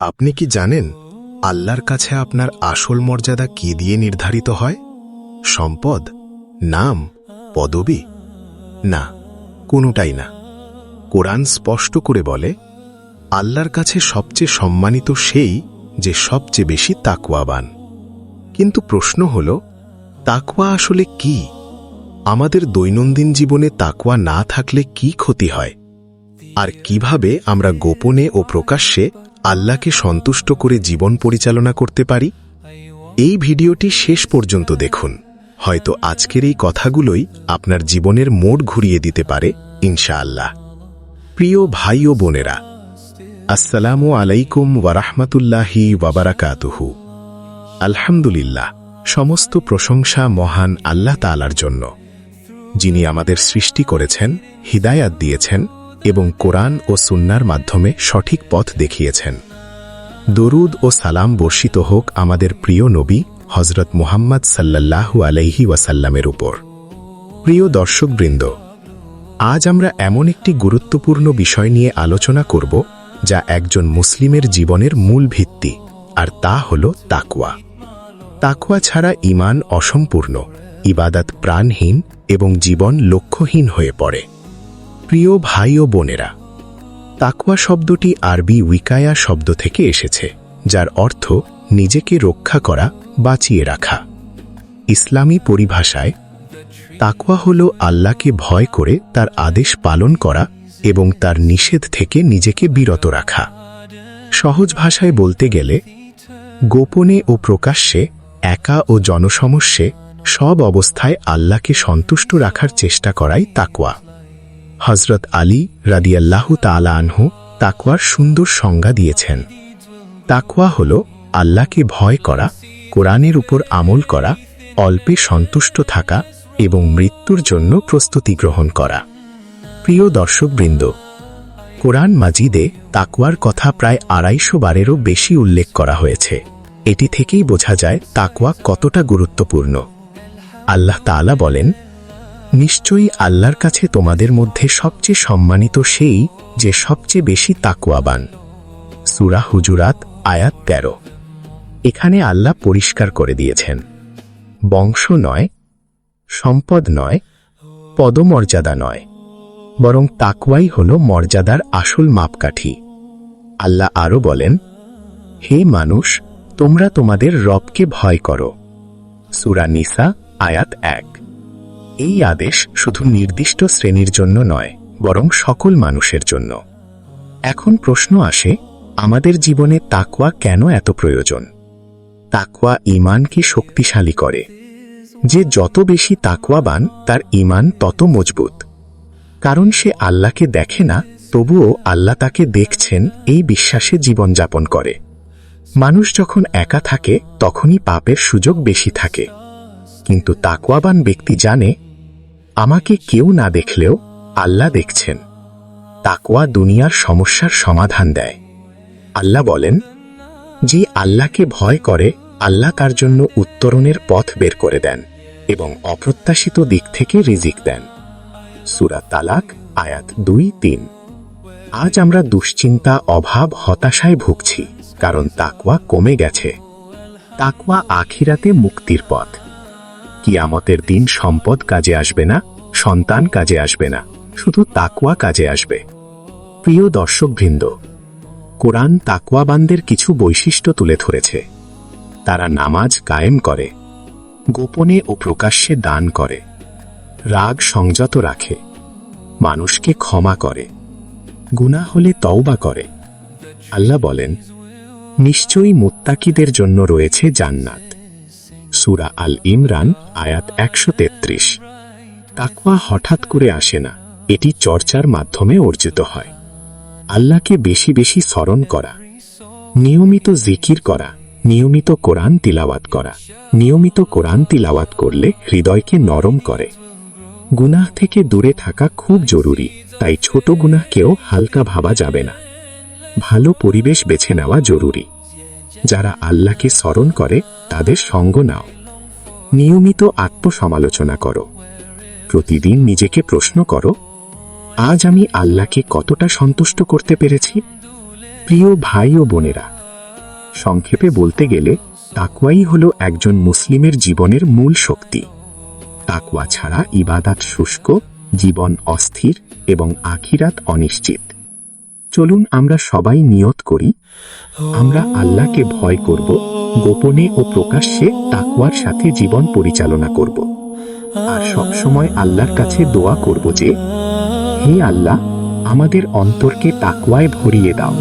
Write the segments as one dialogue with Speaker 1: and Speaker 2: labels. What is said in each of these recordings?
Speaker 1: আপনি কি জানেন আল্লাহর কাছে আপনার আসল মর্যাদা কি দিয়ে নির্ধারিত হয়? সম্পদ? নাম? পদবি? না, কোনোটাই না। কোরআন স্পষ্ট করে বলে, আল্লাহর কাছে সবচেয়ে সম্মানিত সেই যে সবচেয়ে বেশি তাকুয়াবান কিন্তু প্রশ্ন হল, তাকওয়া আসলে কি? আমাদের দৈনন্দিন জীবনে তাকওয়া না থাকলে কি ক্ষতি হয়? আর কীভাবে আমরা গোপনে ও প্রকাশ্যে আল্লাহকে সন্তুষ্ট করে জীবন পরিচালনা করতে পারি? এই ভিডিওটি শেষ পর্যন্ত দেখুন। হয়তো আজকের এই কথাগুলোই আপনার জীবনের মোড় ঘুরিয়ে দিতে পারে, ইনশাআল্লাহ। প্রিয় ভাই ও বোনেরা, আসসালামু আলাইকুম ওয়ারাহমাতুল্লাহি ওয়াবারাকাতুহু আলহামদুলিল্লাহ, সমস্ত প্রশংসা মহান আল্লাহ তালার জন্য। যিনি আমাদের সৃষ্টি করেছেন, হিদায়াত দিয়েছেন এবং কোরআন ও সুন্নার মাধ্যমে সঠিক পথ দেখিয়েছেন। দরুদ ও সালাম বর্ষিত হোক আমাদের প্রিয় নবী হজরত মুহাম্মদ সাল্লাল্লাহু আলাইহি ওয়াসাল্লামের উপর। প্রিয় দর্শকবৃন্দ, আজ আমরা এমন একটি গুরুত্বপূর্ণ বিষয় নিয়ে আলোচনা করব যা একজন মুসলিমের জীবনের মূল ভিত্তি, আর তা হল তাকুয়া তাকুয়া ছাড়া ইমান অসম্পূর্ণ, ইবাদাত প্রাণহীন এবং জীবন লক্ষ্যহীন হয়ে পড়ে। প্রিয় ভাই ও বোনেরা তাকওয়া শব্দটি আরবি উইকায়া শব্দ থেকে এসেছে, যার অর্থ নিজেকে রক্ষা করা, বাঁচিয়ে রাখা। ইসলামী পরিভাষায়, তাকওয়া হল আল্লাহকে ভয় করে তার আদেশ পালন করা এবং তার নিষেধ থেকে নিজেকে বিরত রাখা। সহজ ভাষায় বলতে গেলে, গোপনে ও প্রকাশ্যে, একা ও জনসমস্যে সব অবস্থায় আল্লাহকে সন্তুষ্ট রাখার চেষ্টা করাই তাকওয়া। হজরত আলী রাদিয়াল্লাহু তালা আনহু তাকওয়ার সুন্দর সংজ্ঞা দিয়েছেন। তাকওয়া হল আল্লাহকে ভয় করা, কোরআনের উপর আমল করা, অল্পে সন্তুষ্ট থাকা এবং মৃত্যুর জন্য প্রস্তুতি গ্রহণ করা। প্রিয় দর্শকবৃন্দ, কোরআন মাজিদে তাকওয়ার কথা প্রায় আড়াইশো বারেরও বেশি উল্লেখ করা হয়েছে। এটি থেকেই বোঝা যায় তাকওয়া কতটা গুরুত্বপূর্ণ। আল্লাহ তাআলা বলেন নিশ্চয়ই আল্লাহর কাছে তোমাদের মধ্যে সবচেয়ে সম্মানিত সেই যে সবচেয়ে বেশি তাকুয়াবান সুরা হুজুরাত, আয়াত তেরো। এখানে আল্লাহ পরিষ্কার করে দিয়েছেন। বংশ নয়, সম্পদ নয়, পদমর্যাদা নয়, বরং তাকুয়াই হল মর্যাদার আসল মাপকাঠি। আল্লাহ আরও বলেন, হে মানুষ, তোমরা তোমাদের রবকে ভয় করো। সুরা নিসা, আয়াত এক। এই আদেশ শুধু নির্দিষ্ট শ্রেণির জন্য নয়, বরং সকল মানুষের জন্য। এখন প্রশ্ন আসে, আমাদের জীবনে তাকওয়া কেন এত প্রয়োজন? তাকওয়া ইমানকে শক্তিশালী করে। যে যত বেশি তাকওয়াবান, তার ইমান তত মজবুত। কারণ সে আল্লাহকে দেখে না, তবুও আল্লাহ তাকে দেখছেন, এই বিশ্বাসে জীবনযাপন করে। মানুষ যখন একা থাকে, তখনই পাপের সুযোগ বেশি থাকে। কিন্তু তাকওয়াবান ব্যক্তি জানে আমাকে কেউ না দেখলেও আল্লাহ দেখছেন। তাকওয়া দুনিয়ার সমস্যার সমাধান দেয়। আল্লাহ বলেন, যে আল্লাহকে ভয় করে, আল্লাহ তার জন্য উত্তরণের পথ বের করে দেন এবং অপ্রত্যাশিত দিক থেকে রিজিক দেন। সুরা তালাক, আয়াত দুই, তিন। আজ আমরা দুশ্চিন্তা, অভাব, হতাশায় ভুগছি, কারণ তাকওয়া কমে গেছে। তাকওয়া আখিরাতে মুক্তির পথ। কিয়ামতের দিন সম্পদ কাজে আসবে না, সন্তান কাজে আসবে না, শুধু তাকুয়া কাজে আসবে। প্রিয় দর্শকবৃন্দ, কোরআন তাকুয়াবানদের কিছু বৈশিষ্ট্য তুলে ধরেছে। তারা নামাজ কায়েম করে, গোপনে ও প্রকাশ্যে দান করে, রাগ সংযত রাখে, মানুষকে ক্ষমা করে গুণা হলে তওবা করে। আল্লাহ বলেন, নিশ্চয়ই মুত্তাকিদের জন্য রয়েছে জান্নাত। সুরা আল ইমরান, আয়াত একশো তেত্রিশ। তাকওয়া হঠাৎ করে আসে না, এটি চর্চার মাধ্যমে অর্জিত হয়। আল্লাহকে বেশি বেশি স্মরণ করা, নিয়মিত জিকির করা, নিয়মিত কোরআন তিলাওয়াত করা, নিয়মিত কোরআন তিলাওয়াত করলে হৃদয়কে নরম করে। গুনাহ থেকে দূরে থাকা খুব জরুরি, তাই ছোট গুনাহকেও হালকা ভাবা যাবে না। ভালো পরিবেশ বেছে নেওয়া জরুরি। যারা আল্লাহকে স্মরণ করে, তাদের সঙ্গ নাও। নিয়মিত আত্মসমালোচনা করো। প্রতিদিন নিজেকে প্রশ্ন করো, আজ আমি আল্লাহকে কতটা সন্তুষ্ট করতে পেরেছি? প্রিয় ভাই ও বোনেরা, সংক্ষেপে বলতে গেলে তাকুয়াই হলো একজন মুসলিমের জীবনের মূল শক্তি। তাকুয়া ছাড়া ইবাদাত শুষ্ক, জীবন অস্থির এবং আখিরাত অনিশ্চিত। চলুন আমরা সবাই নিয়ত করি, আমরা আল্লাহকে ভয় করব গোপনে ও প্রকাশ্যে তাকুয়ার সাথে জীবন পরিচালনা করব। আর সব সময় আল্লাহর কাছে দোয়া করব যে, হে আল্লাহ, আমাদের অন্তরকে তাকুয়ায় ভরিয়ে দাও।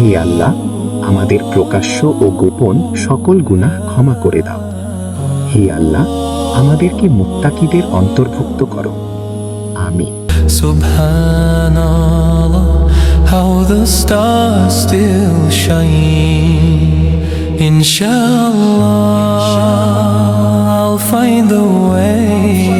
Speaker 1: হে আল্লাহ, আমাদের প্রকাশ্য ও গোপন সকল গুনাহ ক্ষমা করে দাও। হে আল্লাহ, আমাদেরকে মুত্তাকিদের অন্তর্ভুক্ত করো।
Speaker 2: আমি how the stars still shine. Inshallah, I'll find the way.